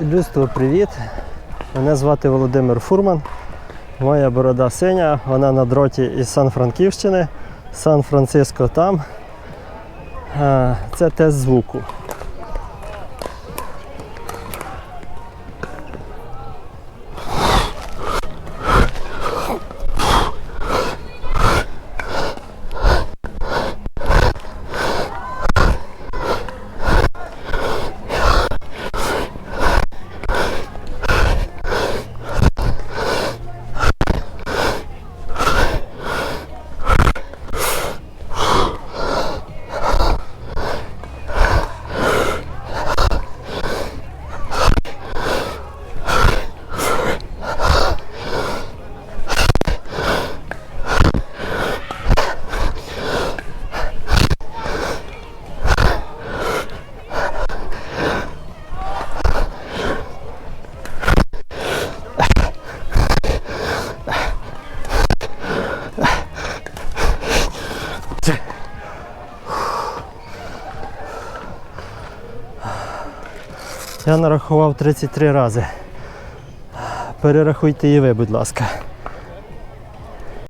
Людство, привіт! Мене звати Володимир Фурман. Моя борода синя, вона на дроті із Сан-Франківщини. Сан-Франциско там. Це тест звуку. Я нарахував 33 рази. Перерахуйте і ви, будь ласка.